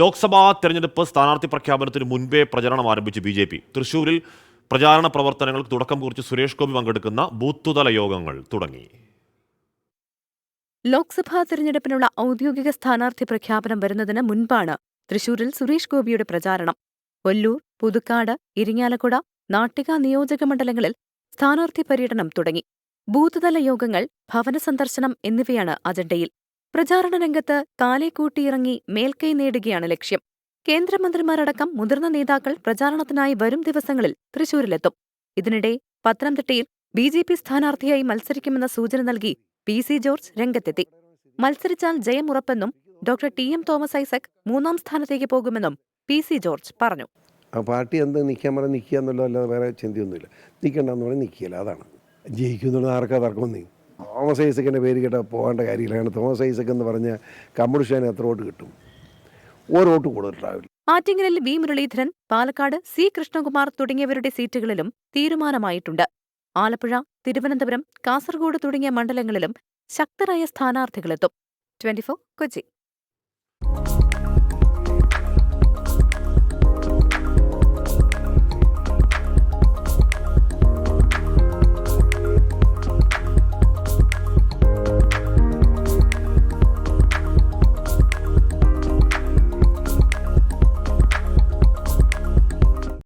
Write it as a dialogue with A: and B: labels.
A: ലോക്സഭാ തെരഞ്ഞെടുപ്പ് സ്ഥാനാർത്ഥി പ്രഖ്യാപനത്തിന് മുൻപേ പ്രചരണം ആരംഭിച്ച് ബി ജെ പി. തൃശൂരിൽ പ്രചാരണ പ്രവർത്തനങ്ങൾക്ക് തുടക്കം കുറിച്ച് സുരേഷ് ഗോപി പങ്കെടുക്കുന്ന ബൂത്തുതല യോഗങ്ങൾ തുടങ്ങി.
B: ലോക്സഭാ തെരഞ്ഞെടുപ്പിനുള്ള ഔദ്യോഗിക സ്ഥാനാർത്ഥി പ്രഖ്യാപനം വരുന്നതിന് മുൻപാണ് തൃശൂരിൽ സുരേഷ് ഗോപിയുടെ പ്രചാരണം. കൊല്ലൂർ പുതുക്കാട് ഇരിങ്ങാലക്കുട നാട്ടിക നിയോജക മണ്ഡലങ്ങളിൽ സ്ഥാനാർത്ഥി പര്യടനം തുടങ്ങി. ബൂത്തുതല യോഗങ്ങൾ ഭവന സന്ദർശനം എന്നിവയാണ് അജണ്ടയിൽ. പ്രചാരണ രംഗത്ത് കാലേക്കൂട്ടിയിറങ്ങി മേൽക്കൈ നേടുകയാണ് ലക്ഷ്യം. കേന്ദ്രമന്ത്രിമാരടക്കം മുതിർന്ന നേതാക്കൾ പ്രചാരണത്തിനായി വരും ദിവസങ്ങളിൽ തൃശൂരിലെത്തും. ഇതിനിടെ പത്തനംതിട്ടയിൽ ബി ജെ പി സ്ഥാനാർത്ഥിയായി മത്സരിക്കുമെന്ന സൂചന നൽകി പി സി ജോർജ് രംഗത്തെത്തി. മത്സരിച്ചാൽ ജയമുറപ്പെന്നും doctor T. M. Thomas Isaac മൂന്നാം സ്ഥാനത്തേക്ക് പോകുമെന്നും പി സി ജോർജ് പറഞ്ഞു.
C: പാർട്ടി എന്ത് നിൽക്കാൻ പറഞ്ഞാൽ നിൽക്കുക എന്നുള്ളതല്ലാതെ വേറെ ചിന്തയൊന്നുമില്ല. നിൽക്കണ്ടെന്ന് പറഞ്ഞാൽ നിൽക്കില്ല അതാണ്. ജയിക്കുന്നുള്ളത് ആർക്കാ തർക്കം നീ തോമസ് ഐസക്കിന്റെ പേര് കേട്ടാൽ പോകേണ്ട കാര്യമില്ല. കാരണം തോമസ് ഐസക് എന്ന് പറഞ്ഞ കമ്മ്യൂണിസ്റ്റിന് എത്ര വോട്ട് കിട്ടും? ഒരു വോട്ട് കൂടുതലുണ്ടാവില്ല.
B: ആറ്റിങ്ങലിൽ വി മുരളീധരൻ പാലക്കാട് സി കൃഷ്ണകുമാർ തുടങ്ങിയവരുടെ സീറ്റുകളിലും തീരുമാനമായിട്ടുണ്ട്. ആലപ്പുഴ തിരുവനന്തപുരം കാസർഗോഡ് തുടങ്ങിയ മണ്ഡലങ്ങളിലും ശക്തരായ സ്ഥാനാർത്ഥികളെത്തും. ട്വന്റിഫോർ കൊച്ചി.